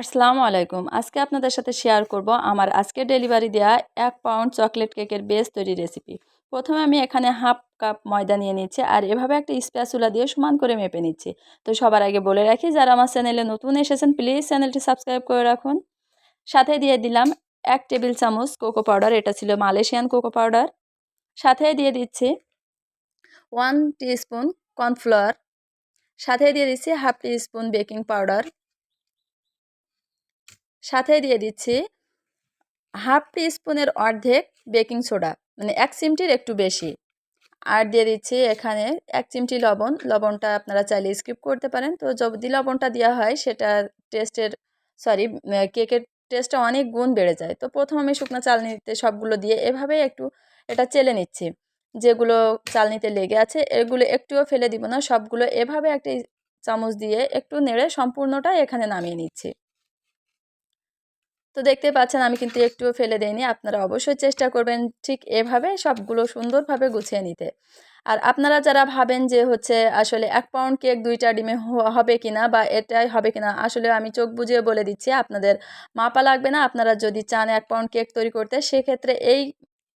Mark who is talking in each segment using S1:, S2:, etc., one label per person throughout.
S1: আসসালামু আলাইকুম। আজকে আপনাদের সাথে শেয়ার করব আমার আজকে ডেলিভারি দেওয়া এক পাউন্ড চকলেট কেকের বেস তৈরি রেসিপি প্রথমে আমি এখানে হাফ কাপ ময়দা নিয়ে নিচ্ছি আর এভাবে একটা স্প্যাচুলা দিয়ে সমান করে মেপে নিচ্ছি। তো সবার আগে বলে রাখি, যারা আমার চ্যানেলে নতুন এসেছেন প্লিজ চ্যানেলটি সাবস্ক্রাইব করে রাখুন। সাথে দিয়ে দিলাম এক টেবিল চামচ কোকো পাউডার এটা ছিল মালয়েশিয়ান কোকো পাউডার সাথে দিয়ে দিচ্ছি ওয়ান টিস্পুন কর্নফ্লাওয়ার সাথে দিয়ে দিচ্ছি হাফ টিস্পুন বেকিং পাউডার সাথে দিয়ে দিচ্ছি হাফ টি স্পুনের অর্ধেক বেকিং সোডা মানে এক চিমটির একটু বেশি। আর দিয়ে দিচ্ছি এখানে এক চিমটি লবণ, লবণটা আপনারা চাইলে স্কিপ করতে পারেন। তো যদি লবণটা দেওয়া হয়, সেটা টেস্টের, সরি কেকের টেস্টটা অনেক গুণ বেড়ে যায়। তো প্রথম আমি শুকনো চালনিতে সবগুলো দিয়ে এভাবে একটু এটা চেলে নিচ্ছি। যেগুলো চালনিতে লেগে আছে, এগুলো একটুও ফেলে দিব না। সবগুলো এভাবে একটা চামচ দিয়ে একটু নেড়ে সম্পূর্ণটা এখানে নামিয়ে নিচ্ছি। তো দেখতে পাচ্ছেন আমি কিন্তু একটুও ফেলে দেইনি। আপনারা অবশ্যই চেষ্টা করবেন ঠিক এভাবে সবগুলো সুন্দরভাবে গুছিয়ে নিতে। আর আপনারা যারা ভাবেন যে হচ্ছে আসলে এক পাউন্ড কেক দুইটা ডিমে হবে কিনা বা এটাই হবে কিনা, আসলে আমি চোখ বুঝিয়ে বলে দিচ্ছি, আপনাদের মাপা লাগবে না। আপনারা যদি চান এক পাউন্ড কেক তৈরি করতে, সেক্ষেত্রে এই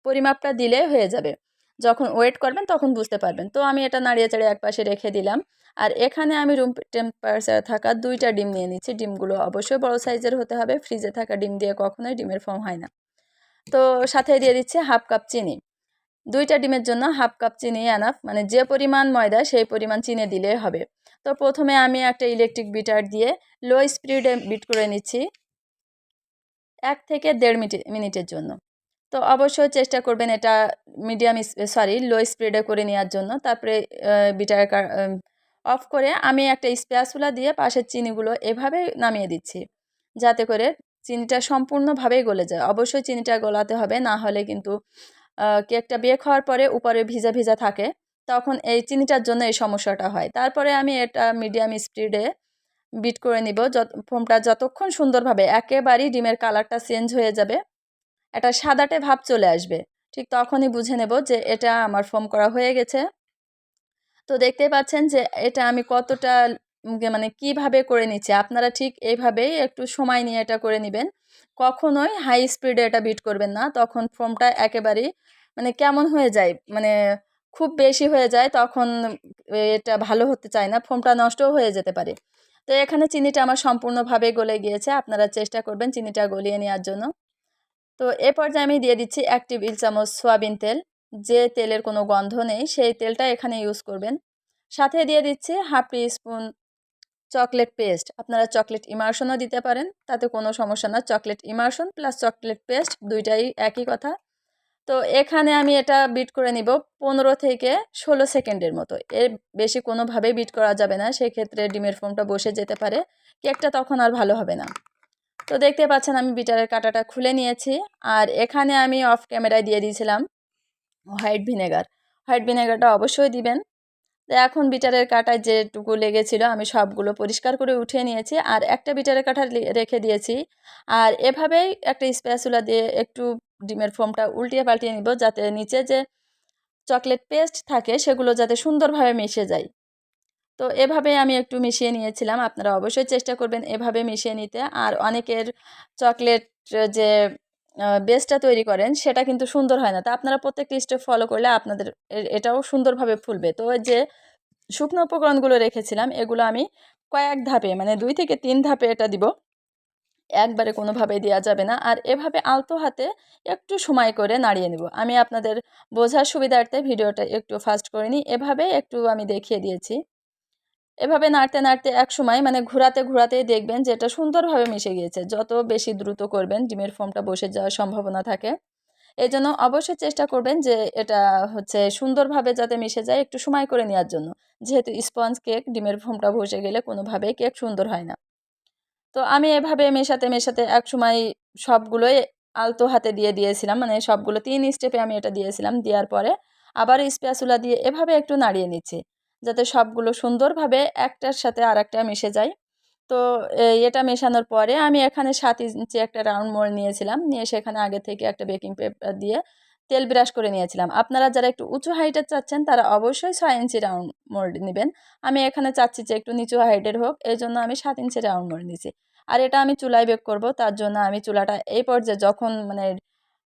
S1: পরিমাপটা দিলে হয়ে যাবে। যখন ওয়েট করবেন তখন বুঝতে পারবেন। তো আমি এটা নাড়িয়ে চাড়িয়ে এক পাশে রেখে দিলাম। আর এখানে আমি রুম টেম্পারেচার থাকা দুইটা ডিম নিয়ে নিচ্ছি। ডিমগুলো অবশ্যই বড় সাইজের হতে হবে। ফ্রিজে থাকা ডিম দিয়ে কখনোই ডিমের ফর্ম হয় না। তো সাথে দিয়ে দিচ্ছি হাফ কাপ চিনি। দুইটা ডিমের জন্য হাফ কাপ চিনি আনাফ মানে যে পরিমাণ ময়দা সেই পরিমাণ চিনি দিলে হবে। তো প্রথমে আমি একটা ইলেকট্রিক বিটার দিয়ে লো স্পিডে বিট করে নিচ্ছি। এক থেকে দেড় মিনিট মিনিটের জন্য। তো অবশ্যই চেষ্টা করবেন এটা মিডিয়াম সরি লো স্পিডে করে নেওয়ার জন্য। তারপরে বিটার অফ করে আমি একটা স্প্যাচুলা দিয়ে পাশের চিনিগুলো এভাবে নামিয়ে দিচ্ছি, যাতে করে চিনিটা সম্পূর্ণভাবেই গলে যায়। অবশ্যই চিনিটা গলাতে হবে, না হলে কিন্তু কেকটা বেক হওয়ার পরে উপরে ভিজা ভিজা থাকে, তখন এই চিনিটার জন্য এই সমস্যাটা হয়। তারপরে আমি এটা মিডিয়াম স্পিডে বিট করে নিব, যত ফোমটা যতক্ষণ সুন্দরভাবে, একেবারেই ডিমের কালারটা চেঞ্জ হয়ে যাবে একটা সাদাটে ভাব চলে আসবে। ঠিক তখনই বুঝে নেব যে এটা আমার ফোম করা হয়ে গেছে। তো দেখতে পাচ্ছেন যে এটা আমি কতটা মানে কীভাবে করে নিচ্ছি? আপনারা ঠিক এইভাবেই একটু সময় নিয়ে এটা করে নেবেন। কখনোই হাই স্পিডে এটা বিট করবেন না। তখন ফোমটা একেবারেই মানে কেমন হয়ে যায়? মানে খুব বেশি হয়ে যায়, তখন এটা ভালো হতে চায় না। ফোমটা নষ্টও হয়ে যেতে পারে। তো এখানে চিনিটা আমার সম্পূর্ণভাবে গলে গিয়েছে। আপনারা চেষ্টা করবেন চিনিটা গলিয়ে নেওয়ার জন্য। তো এ পর্যায়ে আমি দিয়ে দিচ্ছি এক টেবিল চামচ সোয়াবিন তেল। যে তেলের কোনো গন্ধ নেই, সেই তেলটা এখানে ইউজ করবেন। সাথে দিয়ে দিচ্ছি half teaspoon chocolate paste. আপনারা চকলেট ইমার্শনও দিতে পারেন, তাতে কোনো সমস্যা না। Chocolate emulsion plus chocolate paste দুইটাই একই কথা। তো এখানে আমি এটা বিট করে নিব পনেরো থেকে ষোলো সেকেন্ডের মতো। এর বেশি কোনোভাবেই বিট করা যাবে না। সেক্ষেত্রে ডিমের ফোমটা বসে যেতে পারে। কেকটা তখন আর ভালো হবে না। তো দেখতে পাচ্ছেন আমি বিটারের কাটাটা খুলে নিয়েছি। আর এখানে আমি অফ ক্যামেরায় দিয়ে দিয়েছিলাম হোয়াইট ভিনেগার। হোয়াইট ভিনেগারটা অবশ্যই দিবেন। তো এখন বিটারের কাটায় যেটুকু লেগেছিল আমি সবগুলো পরিষ্কার করে উঠিয়ে নিয়েছি। আর একটা বিটারের কাঠা রেখে দিয়েছি। আর এভাবেই একটা স্প্যাচুলা দিয়ে একটু ডিমের ফোমটা উল্টিয়ে পাল্টিয়ে নিব যাতে নিচে যে চকলেট পেস্ট থাকে সেগুলো যাতে সুন্দরভাবে মিশে যায়। তো এভাবে আমি একটু মিশিয়ে নিয়েছিলাম। আপনারা অবশ্যই চেষ্টা করবেন এভাবে মিশিয়ে নিতে। আর অনেকের চকলেট যে বেসটা তৈরি করেন, সেটা কিন্তু সুন্দর হয় না। তা আপনারা প্রত্যেকটি স্টেপ ফলো করলে আপনাদের এটাও সুন্দরভাবে ফুলবে। তো যে, শুকনো উপকরণগুলো রেখেছিলাম, এগুলো আমি কয়েক ধাপে মানে দুই থেকে তিন ধাপে এটা দিব। একবারে কোনোভাবে দেওয়া যাবে না। আর এভাবে আলতো হাতে একটু সময় করে নাড়িয়ে নেব। আমি আপনাদের বোঝার সুবিধার্থে ভিডিওটা একটু ফাস্ট করে নিই। এভাবে একটু আমি দেখিয়ে দিয়েছি। এভাবে নাড়তে নাড়তে এক সময় মানে ঘোরাতে, ঘোরাতেই দেখবেন যে এটা সুন্দরভাবে মিশে গিয়েছে। যত বেশি দ্রুত করবেন, ডিমের ফোমটা বসে যাওয়ার সম্ভাবনা থাকে। এই জন্য অবশ্যই চেষ্টা করবেন যে এটা হচ্ছে সুন্দরভাবে যাতে মিশে যায় একটু সময় করে নেওয়ার জন্য। যেহেতু স্পঞ্জ কেক, ডিমের ফোমটা বসে গেলে কোনোভাবেই কেক সুন্দর হয় না। তো আমি এভাবে মেশাতে মেশাতে এক সময় সবগুলোই আলতো হাতে দিয়ে দিয়েছিলাম। মানে সবগুলো তিন স্টেপে আমি এটা দিয়েছিলাম। দেওয়ার পরে আবার স্প্যাচুলা দিয়ে এভাবে একটু নাড়িয়ে নিচ্ছি। যাতে সবগুলো সুন্দরভাবে একটার সাথে আর একটা মিশে যায়। তো এটা মেশানোর পরে আমি এখানে সাত ইঞ্চি একটা রাউন্ড মোল নিয়েছিলাম। নিয়ে সেখানে আগে থেকে একটা বেকিং পেপার দিয়ে তেল ব্রাশ করে নিয়েছিলাম। আপনারা যারা একটু উঁচু হাইটের চাচ্ছেন, তারা অবশ্যই ছয় ইঞ্চি রাউন্ড মোল্ড নেবেন। আমি এখানে চাচ্ছি যে একটু নিচু হাইটের হোক, এই জন্য আমি সাত ইঞ্চি রাউন্ড মোল্ড নিয়েছি। আর এটা আমি চুলায় বেক করব, তার জন্য আমি চুলাটা এই পর্যায়ে যখন মানে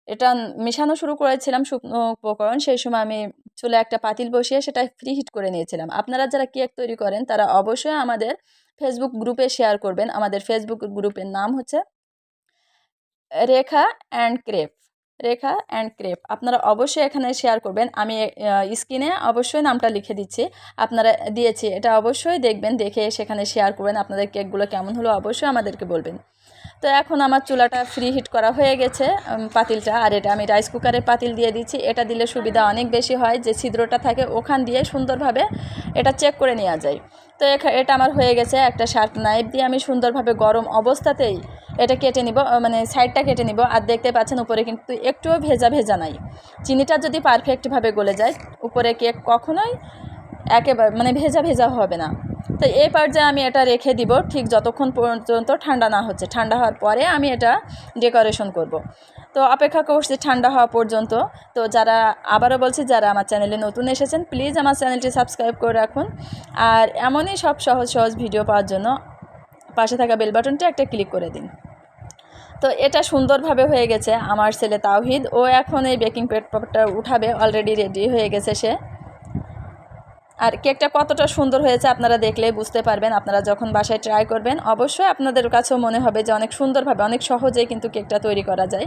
S1: এটা মেশানো শুরু করেছিলাম শুকনো উপকরণ, সেই সময় আমি চুলে একটা পাতিল বসিয়ে সেটা ফ্রি হিট করে নিয়েছিলাম। আপনারা যারা কেক তৈরি করেন, তারা অবশ্যই আমাদের ফেসবুক গ্রুপে শেয়ার করবেন। আমাদের ফেসবুক গ্রুপের নাম হচ্ছে Rekha and crepe. Rekha and crepe. আপনারা অবশ্যই এখানে শেয়ার করবেন। আমি স্ক্রিনে অবশ্যই নামটা লিখে দিচ্ছি। আপনারা দিয়েছি। এটা অবশ্যই দেখবেন, দেখে সেখানে শেয়ার করবেন। আপনাদের কেকগুলো কেমন হলো অবশ্যই আমাদেরকে বলবেন। তো এখন আমার চুলাটা ফ্রি হিট করা হয়ে গেছে পাতিলটা। আর এটা আমি রাইস কুকারের পাতিল দিয়ে দিচ্ছি। এটা দিলে সুবিধা অনেক বেশি হয় যে ছিদ্রটা থাকে ওখান দিয়ে সুন্দরভাবে এটা চেক করে নেওয়া যায়। তো এটা আমার হয়ে গেছে একটা শার্প নাইফ দিয়ে আমি সুন্দরভাবে গরম অবস্থাতেই এটা কেটে নিব মানে সাইডটা কেটে নিব। আর দেখতে পাচ্ছেন উপরে কিন্তু একটুও ভেজা ভেজা নাই। চিনিটা যদি পারফেক্টভাবে গলে যায়, উপরে কেক কখনোই একেবারে মানে ভেজা ভেজা হবে না। তো এই পর্যায়ে আমি এটা রেখে দিব, ঠিক যতক্ষণ পর্যন্ত ঠান্ডা না হচ্ছে। ঠান্ডা হওয়ার পরে আমি এটা ডেকোরেশন করব। তো অপেক্ষা করছি ঠান্ডা হওয়া পর্যন্ত। তো যারা, আবারও বলছি, যারা আমার চ্যানেলে নতুন এসেছেন, প্লিজ আমার চ্যানেলটি সাবস্ক্রাইব করে রাখুন। আর এমনই সব সহজ সহজ ভিডিও পাওয়ার জন্য পাশে থাকা বেল বাটনটি একটা ক্লিক করে দিন। তো এটা সুন্দরভাবে হয়ে গেছে। আমার ছেলে তাওহিদ, ও এখন এই বেকিং পেপারটা উঠাবে, অলরেডি রেডি হয়ে গেছে সে। আর কেকটা কতটা সুন্দর হয়েছে আপনারা দেখলে বুঝতে পারবেন। আপনারা যখন বাসায় ট্রাই করবেন, অবশ্যই আপনাদের কাছেও মনে হবে যে অনেক সুন্দরভাবে, অনেক সহজেই কিন্তু কেকটা তৈরি করা যায়।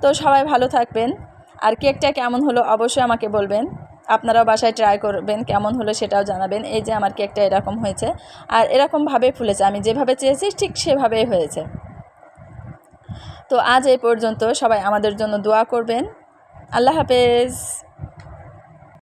S1: তো সবাই ভালো থাকবেন। আর কেকটা কেমন হলো অবশ্যই আমাকে বলবেন। আপনারাও বাসায় ট্রাই করবেন, কেমন হলো সেটাও জানাবেন। এই যে আমার কেকটা এরকম হয়েছে। আর এরকমভাবে ফুলেছে। আমি যেভাবে চেয়েছি, ঠিক সেভাবেই হয়েছে। তো আজ এই পর্যন্ত সবাই আমাদের জন্য দোয়া করবেন। আল্লাহ হাফেজ।